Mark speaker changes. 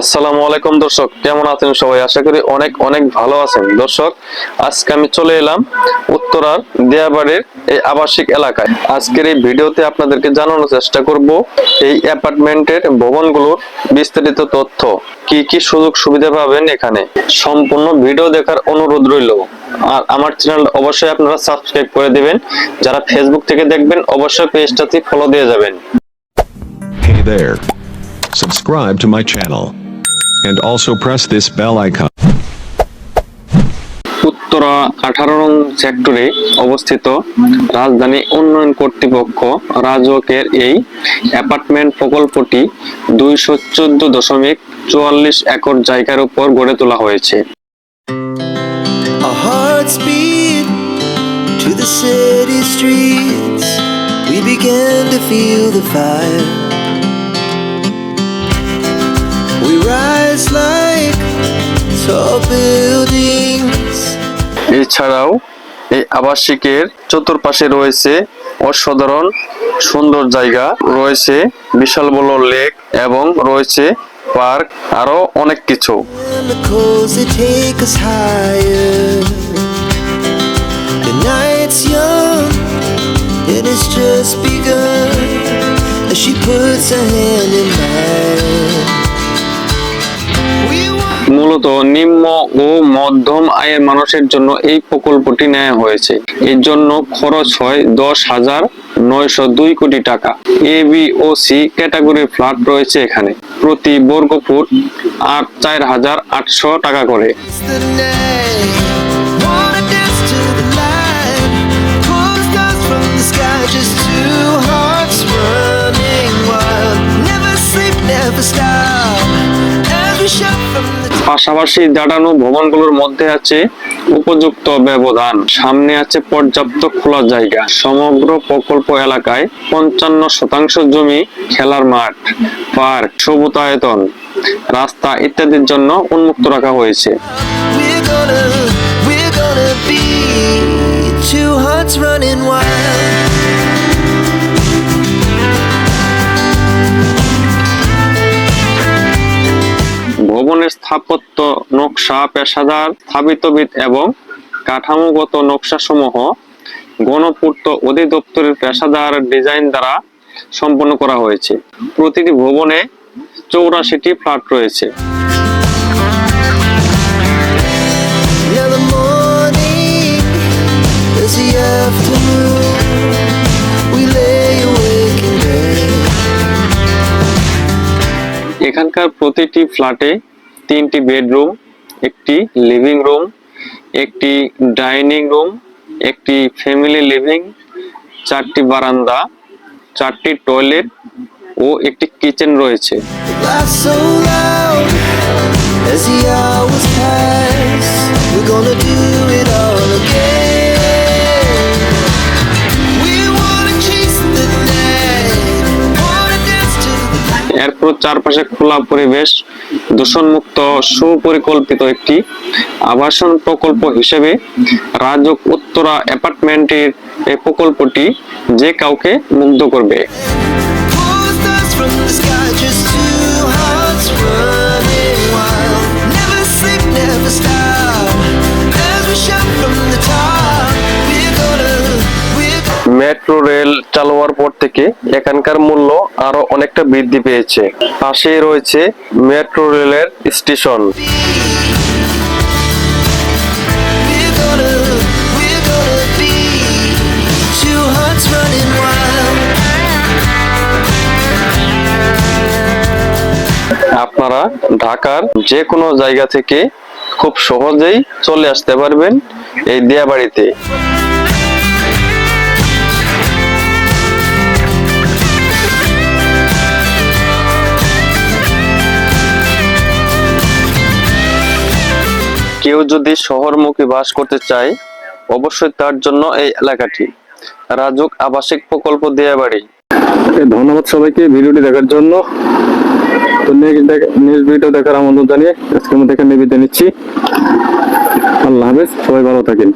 Speaker 1: আসসালামু আলাইকুম, দর্শক। কেমন আছেন সবাই? আশা করি অনেক অনেক ভালো আছেন। দর্শক, আজকে আমি চলে এলাম উত্তরার দেয়াবাড়ির এই আবাসিক এলাকায়। আজকের এই ভিডিওতে আপনাদেরকে জানানোর চেষ্টা করব এই অ্যাপার্টমেন্টের ভবনগুলোর বিস্তারিত তথ্য। কি কি সুযোগ সুবিধা পাবেন এখানে? সম্পূর্ণ ভিডিও দেখার অনুরোধ রইল। আর আমার চ্যানেল অবশ্যই আপনারা সাবস্ক্রাইব করে দিবেন। যারা ফেসবুক থেকে দেখবেন, অবশ্যই পেজটাতে ফলো দিয়ে যাবেন।
Speaker 2: Hey there. Subscribe to my channel. And also press this bell icon.
Speaker 1: Uttara আঠারো নং সেক্টরে অবস্থিত রাজধানী উন্নয়ন কর্তৃপক্ষ রাজকের এই অ্যাপার্টমেন্ট প্রকল্পটি দুইশো চোদ্দ দশমিক চুয়াল্লিশ একর জায়গার উপর গড়ে তোলা হয়েছে
Speaker 3: to the city streets. We began to feel the fire.
Speaker 1: এছাড়াও এই আবাসিকের চতুর্পাশে রয়েছে অসাধারণ সুন্দর জায়গা রয়েছে বিশাল বড় লেক এবং রয়েছে পার্ক আরও অনেক কিছু।
Speaker 3: It.
Speaker 1: মূলত নিম্ন ও মধ্যম আয়ের মানুষের জন্য এই প্রকল্পটি নেওয়া হয়েছে। এর জন্য খরচ হয় দশ হাজার নয়শো দুই কোটি টাকা। এ বি ও সি ক্যাটাগরি ফ্ল্যাট রয়েছে এখানে। প্রতি বর্গ ফুট আট চার হাজার আটশো টাকা করে। পাশাপাশি দাঁড়ানো ভবনগুলোর মধ্যে আছে উপযুক্ত ব্যবধান। সামনে আছে পর্যাপ্ত খোলা জায়গা। সমগ্র প্রকল্প এলাকায় পঞ্চান্ন শতাংশ জমি খেলার মাঠ, পার্ক সবুতায়তন রাস্তা ইত্যাদির জন্য উন্মুক্ত রাখা হয়েছে।
Speaker 3: Two hearts running wild.
Speaker 1: ভবনের স্থাপত্য নকশা পেশাদার স্থাপিতবিদ এবং কাঠামোগত নকশা সমূহ গণপূর্ত অধিদপ্তরের পেশাদার ডিজাইন দ্বারা সম্পন্ন করা হয়েছে। প্রতিটি ভবনে চৌরাশিটি ফ্ল্যাট রয়েছে. এখানকার প্রতিটি ফ্ল্যাটে তিনটি বেডরুম, একটি লিভিং রুম, একটি ডাইনিং রুম, একটি ফ্যামিলি লিভিং, চারটি বারান্দা, চারটি টয়লেট ও একটি কিচেন রয়েছে
Speaker 3: as the hours pass. We're gonna do it all again.
Speaker 1: চারপাশে খোলা পরিবেশ, দূষণমুক্ত, সুপরিকল্পিত একটি আবাসন প্রকল্প হিসেবে রাজক উত্তরা অ্যাপার্টমেন্টের এই প্রকল্পটি যে কাউকে মুগ্ধ করবে। মেট্রো রেল চালু হওয়ার পর থেকে এখানকার মূল্য আরও অনেকটা বৃদ্ধি পেয়েছে পাশেই রয়েছে মেট্রো রেলের স্টেশন. আপনারা ঢাকার যে কোনো জায়গা থেকে খুব সহজেই চলে আসতে পারবেন এই দিয়াবাড়িতে কেউ যদি শহরমুখী বাস করতে চায়, অবশ্যই তার জন্য এই এলাকাটি। রাজুক আবাসিক প্রকল্প দেয়া বাড়ি। ধন্যবাদ সবাইকে ভিডিওটি দেখার জন্য। তো নেক্সট ভিডিও দেখার আমন্ত্রণ জানিয়ে আজকে আমি দেখে নিবেদন নিচ্ছি। আল্লাহ হাফেজ, সবাই ভালো থাকেন।